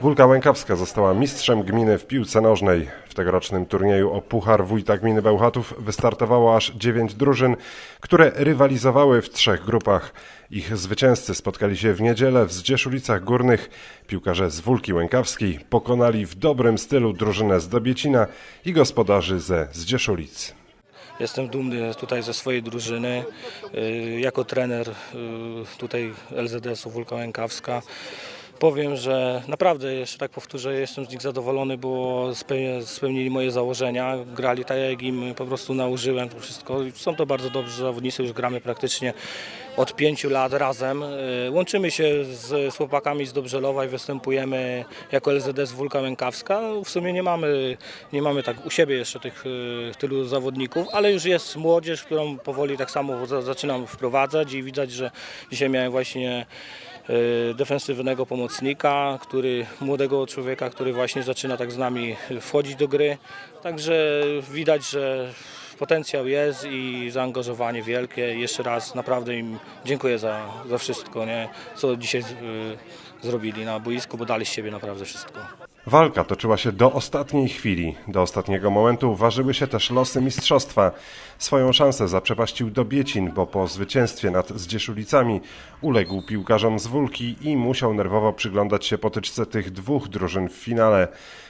Wólka Łękawska została mistrzem gminy w piłce nożnej. W tegorocznym turnieju o Puchar Wójta Gminy Bełchatów wystartowało aż dziewięć drużyn, które rywalizowały w trzech grupach. Ich zwycięzcy spotkali się w niedzielę w Zdzieszulicach Górnych. Piłkarze z Wólki Łękawskiej pokonali w dobrym stylu drużynę z Dobiecina i gospodarzy ze Zdzieszulic. Jestem dumny tutaj ze swojej drużyny. Y, Jako trener y, tutaj LZS-u Wólka Łękawska powiem, że naprawdę, jeszcze tak powtórzę, jestem z nich zadowolony, bo spełnili moje założenia. Grali tak, jak im po prostu nałożyłem to wszystko. Są to bardzo dobrzy zawodnicy, już gramy praktycznie od pięciu lat razem. Y, Łączymy się z, chłopakami z Dobrzelowa i występujemy jako LZS Wólka Łękawska. W sumie nie mamy, nie mamy tak u siebie jeszcze tych y, tylu zawodników, ale już jest młodzież, którą powoli tak samo za- zaczynam wprowadzać i widać, że dzisiaj miałem właśnie defensywnego pomocnika, który, młodego człowieka, który właśnie zaczyna tak z nami wchodzić do gry. Także widać, że potencjał jest i zaangażowanie wielkie. Jeszcze raz naprawdę im dziękuję za, za wszystko, nie? co dzisiaj y, zrobili na boisku, bo dali z siebie naprawdę wszystko. Walka toczyła się do ostatniej chwili. Do ostatniego momentu ważyły się też losy mistrzostwa. Swoją szansę zaprzepaścił Dobiecin, bo po zwycięstwie nad Zdzieszulicami uległ piłkarzom z Wólki i musiał nerwowo przyglądać się potyczce tych dwóch drużyn w finale.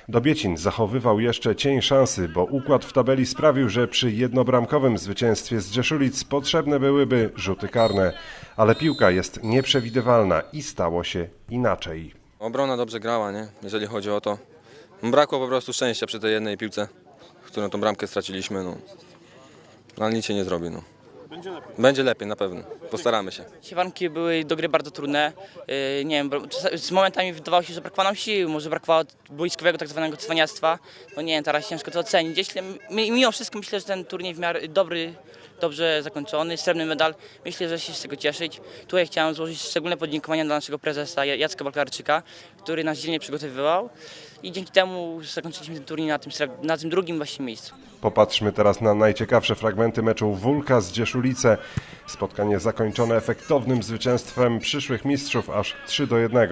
Dobiecin zachowywał jeszcze cień szansy, bo układ w tabeli sprawił, że przy jednobramkowym zwycięstwie z Dzieszulic potrzebne byłyby rzuty karne. Ale piłka jest nieprzewidywalna i stało się inaczej. Obrona dobrze grała, nie? jeżeli chodzi o to. Brakło po prostu szczęścia przy tej jednej piłce, którą tą bramkę straciliśmy. No. No, ale nic się nie zrobi. No. Będzie lepiej. na pewno. Postaramy się. Dzisiaj warunki były do gry bardzo trudne. Yy, Nie wiem, z momentami wydawało się, że brakowało nam sił, może brakowało boiskowego tak zwanego cwaniactwa. No nie wiem, teraz ciężko to ocenić. Jeśli, mi- mimo wszystko myślę, że ten turniej w miarę dobry, dobrze zakończony, srebrny medal. Myślę, że się z tego cieszyć. Tutaj chciałem złożyć szczególne podziękowania dla naszego prezesa Jacka Baklarczyka, który nas dzielnie przygotowywał i dzięki temu zakończyliśmy ten turniej na tym, na tym drugim właśnie miejscu. Popatrzmy teraz na najciekawsze fragmenty meczu Wólka z Dzieszulice. Spotkanie zakończone efektownym zwycięstwem przyszłych mistrzów aż 3 do 1.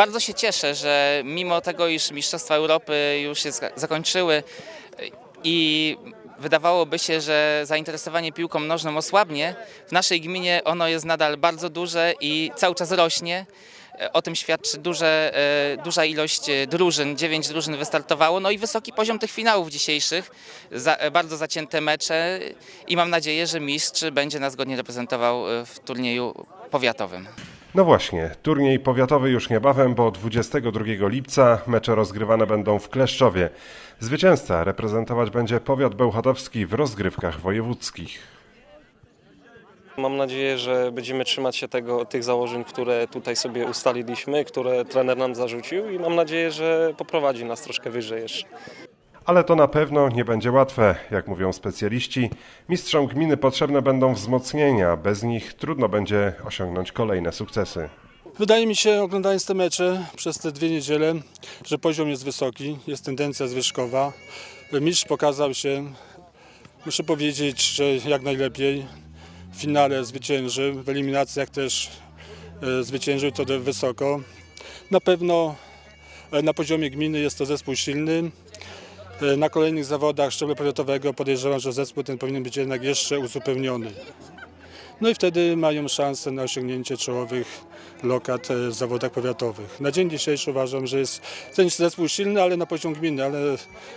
Bardzo się cieszę, że mimo tego, iż Mistrzostwa Europy już się zakończyły i wydawałoby się, że zainteresowanie piłką nożną osłabnie, w naszej gminie ono jest nadal bardzo duże i cały czas rośnie. O tym świadczy duże, e, duża ilość e, drużyn, dziewięć drużyn wystartowało, no i wysoki poziom tych finałów dzisiejszych, za, e, bardzo zacięte mecze i mam nadzieję, że mistrz będzie nas godnie reprezentował e, w turnieju powiatowym. No właśnie, turniej powiatowy już niebawem, bo 22 lipca mecze rozgrywane będą w Kleszczowie. Zwycięzca reprezentować będzie powiat bełchatowski w rozgrywkach wojewódzkich. Mam nadzieję, że będziemy trzymać się tego, tych założeń, które tutaj sobie ustaliliśmy, które trener nam zarzucił i mam nadzieję, że poprowadzi nas troszkę wyżej jeszcze. Ale to na pewno nie będzie łatwe, jak mówią specjaliści. Mistrzom gminy potrzebne będą wzmocnienia, bez nich trudno będzie osiągnąć kolejne sukcesy. Wydaje mi się, oglądając te mecze przez te dwie niedziele, że poziom jest wysoki, jest tendencja zwyżkowa. Mistrz pokazał się, muszę powiedzieć, że jak najlepiej. W finale zwyciężył, w eliminacjach też e, zwyciężył to wysoko. Na pewno e, na poziomie gminy jest to zespół silny. E, Na kolejnych zawodach szczebla powiatowego podejrzewam, że zespół ten powinien być jednak jeszcze uzupełniony. No i wtedy mają szansę na osiągnięcie czołowych lokat e, w zawodach powiatowych. Na dzień dzisiejszy uważam, że jest ten zespół silny, ale na poziom gminy, ale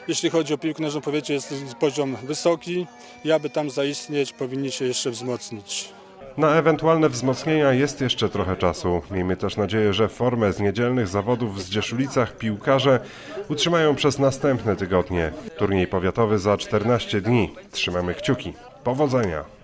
jeśli chodzi o piłkę nożną powiecie jest poziom wysoki i aby tam zaistnieć powinni się jeszcze wzmocnić. Na ewentualne wzmocnienia jest jeszcze trochę czasu. Miejmy też nadzieję, że formę z niedzielnych zawodów w Zdzieszulicach piłkarze utrzymają przez następne tygodnie. Turniej powiatowy za 14 dni. Trzymamy kciuki. Powodzenia!